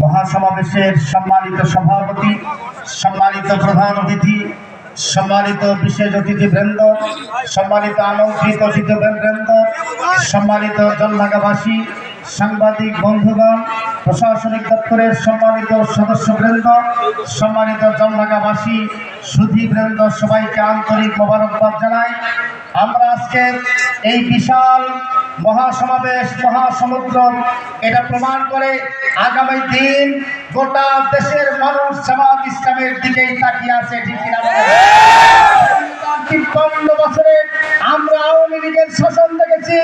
মহাসমাবেশের সম্মানিত সভাপতি, সম্মানিত প্রধান অতিথি, সম্মানিত বিশেষ অতিথি বৃন্দ সম্মানিত আমন্ত্রিত অতিথি বৃন্দ সম্মানিত জলঢাকাবাসী সাংবাদিক বন্ধুগণ, প্রশাসনিক দপ্তরের সম্মানিত সদস্যবৃন্দ, সম্মানিত জলঢাকাবাসী সুধীবৃন্দ, সবাইকে আন্তরিক মোবারকবাদ জানাই। আমরা আজকে এই বিশাল মহাসমাবেশ, মহাসমুদ্র, এটা প্রমাণ করে আগামী দিন গোটা দেশের মানুষ জামাত ইসলামের দিকেই তাকিয়ে আছে, ঠিক আমরা আওয়ামী লীগের শাসন দেখেছি,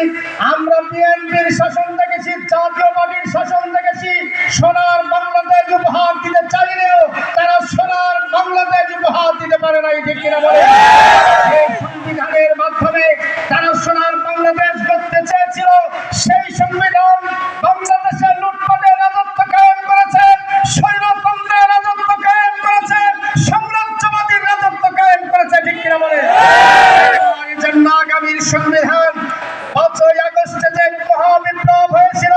আমরা বিএনপির শাসন দেখেছি জাতীয় পার্টির শাসন উপহার দিতে পারে নাই, ঠিক কিনা বলে সংবিধানের মাধ্যমে তারা সোনার বাংলাদেশ করতে চেয়েছিল, সেই সংবিধান বাংলাদেশের লুটপাটের রাজত্ব কায়েম করেছে, স্বৈরতন্ত্রের রাজত্ব কায়েম করেছে, সাম্রাজ্যবাদীর রাজত্ব কায়েম করেছে, ঠিক কিনা বলে আগামীর সংবিধান পাঁচই আগস্টে যে মহাবিপ্লব হয়েছিল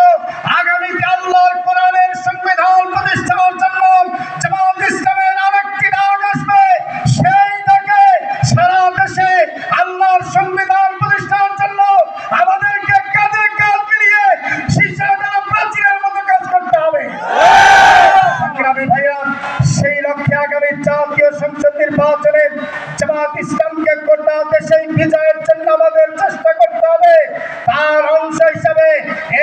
অংশ হিসাবে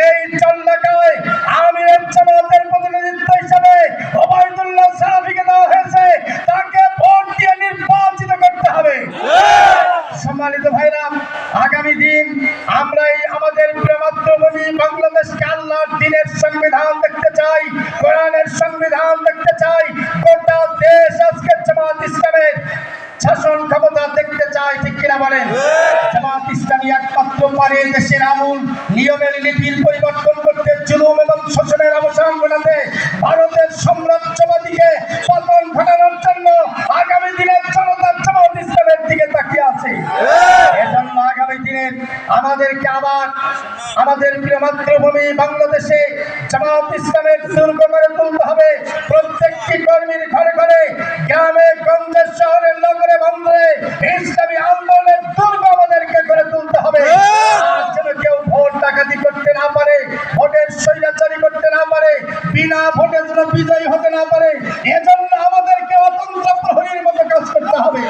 এই চল্লাকায় আমি জামাতের প্রতিনিধিত্ব হিসাবে ওবায়দুল্লাহ সালাফিকে দেওয়া হয়েছে। তাকে ভোট দিয়ে নির্বাচিত করতে হবে। সম্মানিত ভাইরা আগামী দিন আমরা এই আমাদের প্রেমাত্রভূমি বাংলাদেশকে আল্লাহর দিনের পারে দেশের আমূল, নিয়মের নীতির পরিবর্তন করতে জুলুম এবং শোষণের অবসান ঘটাতে ভারতের সাম্রাজ্যবাদীকে পতন ঘটানোর জন্য আগামী দিনের জনতা জামাত ইসলামের দিকে তাকিয়ে আছে। এজন্য আগামী দিনে আমাদেরকে আবার আমাদের প্রিয় মাতৃভূমি বাংলাদেশে জামাত ইসলামের দুর্গ করে তুলতে হবে। প্রত্যেকটি কর্মীর ঘরে ঘরে গ্রামে, গঞ্জে, শহরে, নগরে, বন্দরে ইসলামী বিনা ভোটে যেন বিজয়ী হতে না পারে, এজন্য আমাদেরকে অতন্ত প্রহরীর মতো কাজ করতে হবে।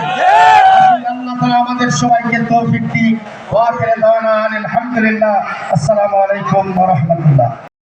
আমাদের সবাইকে তৌফিক দিক। ওয়া আখির দাওয়ানা আলহামদুলিল্লাহ আসসালামু আলাইকুম ওয়া রাহমাতুল্লাহ।